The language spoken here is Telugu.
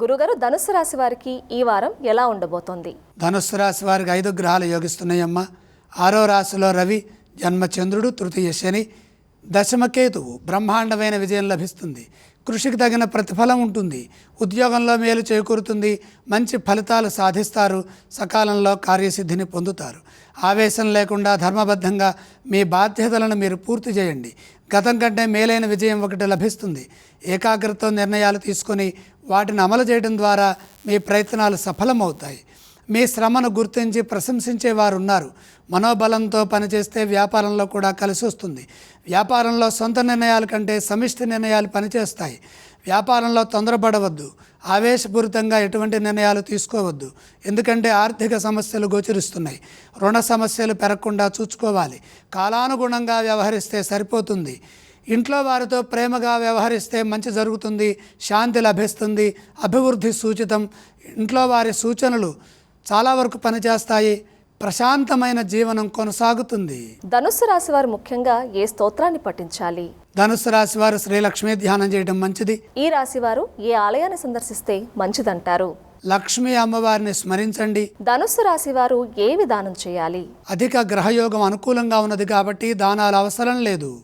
గురుగారు ధనుసు రాశి వారికి ఈ వారం ఎలా ఉండబోతోంది? ధనుసు రాశి వారికి ఐదు గ్రహాలు యోగిస్తున్నాయమ్మా. ఆరో రాశిలో రవి జన్మచంద్రుడు తృతీయ శని దశమకేతువు బ్రహ్మాండమైన విజయం లభిస్తుంది. కృషికి తగిన ప్రతిఫలం ఉంటుంది. ఉద్యోగంలో మేలు చేకూరుతుంది. మంచి ఫలితాలు సాధిస్తారు. సకాలంలో కార్యసిద్ధిని పొందుతారు. ఆవేశం లేకుండా ధర్మబద్ధంగా మీ బాధ్యతలను మీరు పూర్తి చేయండి. గతం కంటే మేలైన విజయం ఒకటి లభిస్తుంది. ఏకాగ్రతతో నిర్ణయాలు తీసుకొని వాటిని అమలు చేయడం ద్వారా మీ ప్రయత్నాలు సఫలమవుతాయి. మీ శ్రమను గుర్తించి ప్రశంసించే వారు ఉన్నారు మనోబలంతో పనిచేస్తే వ్యాపారంలో కూడా కలిసి వస్తుంది. వ్యాపారంలో సొంత నిర్ణయాల కంటే సమిష్టి నిర్ణయాలు పనిచేస్తాయి. వ్యాపారంలో తొందరపడవద్దు. ఆవేశపూరితంగా ఎటువంటి నిర్ణయాలు తీసుకోవద్దు. ఎందుకంటే ఆర్థిక సమస్యలు గోచరిస్తున్నాయి. రుణ సమస్యలు పెరగకుండా చూసుకోవాలి. కాలానుగుణంగా వ్యవహరిస్తే సరిపోతుంది. ఇంట్లో వారితో ప్రేమగా వ్యవహరిస్తే మంచి జరుగుతుంది శాంతి లభిస్తుంది అభివృద్ధి సూచితం. ఇంట్లో వారి సూచనలు చాలా వరకు పనిచేస్తాయి. ప్రశాంతమైన జీవనం కొనసాగుతుంది. ధనుస్సు రాశి వారు ముఖ్యంగా ఏ స్తోత్రాన్ని పఠించాలి? ధనుసు రాశి వారు శ్రీలక్ష్మి ధ్యానం చేయడం మంచిది. ఈ రాశి వారు ఏ ఆలయాన్ని సందర్శిస్తే మంచిదంటారు? లక్ష్మీ అమ్మవారిని స్మరించండి. ధనుస్సు రాశి వారు ఏ విధానం చేయాలి? అధిక గ్రహయోగం అనుకూలంగా ఉన్నది కాబట్టి దానాలు అవసరం లేదు.